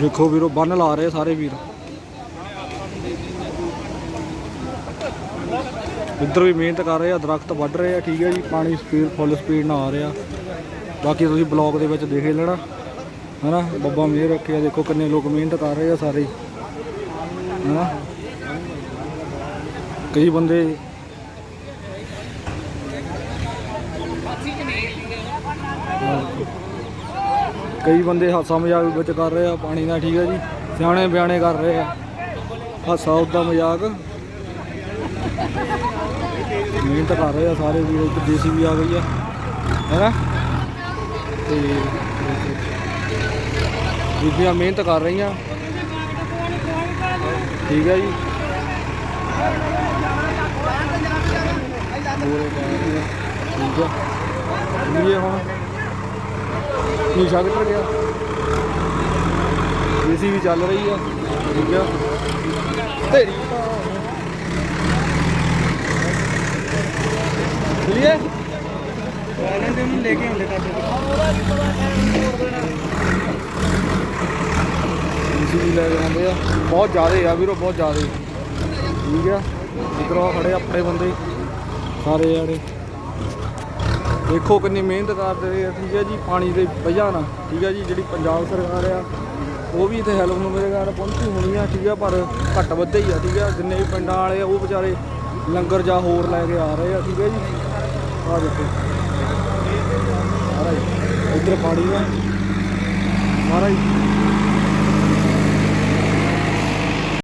ਦੇਖੋ ਵੀਰੋ, ਬੰਨ ਲਾ ਰਹੇ ਸਾਰੇ ਵੀਰ। ਇੱਧਰ ਵੀ ਮਿਹਨਤ ਕਰ ਰਹੇ ਆ, ਦਰਖਤ ਵੱਢ ਰਹੇ ਆ, ਠੀਕ ਹੈ ਜੀ, ਪਾਣੀ ਸਪੀਡ, ਫੁੱਲ ਸਪੀਡ ਨਾਲ ਆ। ਰਿਹਾ ਬਾਕੀ ਤੁਸੀਂ ਬਲੌਗ ਦੇ ਵਿੱਚ ਦੇਖ ਹੀ ਲੈਣਾ, ਹਨਾ? ਬੱਬਾ ਮਿਹਰ ਰੱਖਿਆ ਦੇਖੋ ਕਿੰਨੇ ਲੋਕ ਮਿਹਨਤ ਕਰ ਰਹੇ ਆ ਸਾਰੇ। ਹੀ। ਹਨਾ? ਕਈ ਬੰਦੇ ਕਈ ਬੰਦੇ ਹਾਸਾ ਮਜ਼ਾਕ ਵਿੱਚ ਕਰ ਰਹੇ ਆ, ਪਾਣੀ ਦਾ ਠੀਕ ਹੈ ਜੀ, ਸਿਆਣੇ ਬਿਆਣੇ ਕਰ ਰਹੇ ਆ। ਹਾਸਾ ਉਦਾਂ ਮਜ਼ਾਕ। ਮਿਹਨਤ ਕਰ ਰਹੇ ਆ ਸਾਰੇ ਵੀਰ ਇੱਧਰ ਦੇਸੀ ਵੀ ਆ ਗਈ ਆ। ਹੈਨਾ? ਤੇ ਬੀਬੀਆਂ ਮਿਹਨਤ ਕਰ ਰਹੀਆਂ। ਠੀਕ ਹੈ ਜੀ। ਬੋਰੇ ਠੀਕ ਆ। ਇਹ ਹੁਣ। ਨੀਸ਼ਾ ਕਿੱਧਰ ਗਿਆ ਏਸੀ ਵੀ ਚੱਲ ਰਹੀ ਆ, ਠੀਕ ਆ। ਤੇਰੀ ਚਲਿਏ? ਵਾਲਿਆਂ ਦੇ ਨੂੰ ਲੈ ਕੇ ਆਉਂਦੇ ਕਰਦੇ ਏਸੀ ਵੀ ਲੈ ਕੇ ਆ। ਬਹੁਤ ਜ਼ਿਆਦੇ ਆ ਵੀਰੋ, ਬਹੁਤ ਜ਼ਿਆਦੇ। ਠੀਕ ਆ। ਇਧਰੋਂ ਖੜੇ ਆਪਣੇ ਬੰਦੇ। ਸਾਰੇ ਜਾਣੇ। ਦੇਖੋ ਕਿੰਨੀ ਮਿਹਨਤ ਕਰਦੇ ਆ, ਠੀਕ ਹੈ ਜੀ, ਪਾਣੀ ਦੇ ਵਜ੍ਹਾ ਨਾਲ, ਠੀਕ ਹੈ ਜੀ, ਜਿਹੜੀ ਪੰਜਾਬ ਸਰਕਾਰ ਆ, ਉਹ ਵੀ ਇੱਥੇ ਹੈਲਪ ਨੂੰ ਮੇਰੇ ਘਰ ਪਹੁੰਚੀ ਹੋਣੀ ਆ, ਠੀਕ ਆ ਪਰ ਘੱਟ ਵੱਧੇ ਹੀ ਆ, ਠੀਕ ਆ ਜਿੰਨੇ ਵੀ ਪਿੰਡਾਂ ਵਾਲੇ ਆ, ਉਹ ਵਿਚਾਰੇ ਲੰਗਰ ਜਾਂ ਹੋਰ ਲੈ ਕੇ ਆ ਰਹੇ ਆ, ਠੀਕ ਹੈ ਜੀ। ਆ ਦੇਖੋ। ਸਾਰਾ ਇੱਧਰ ਪਾਣੀ ਆ। ਮਹਾਰਾਜ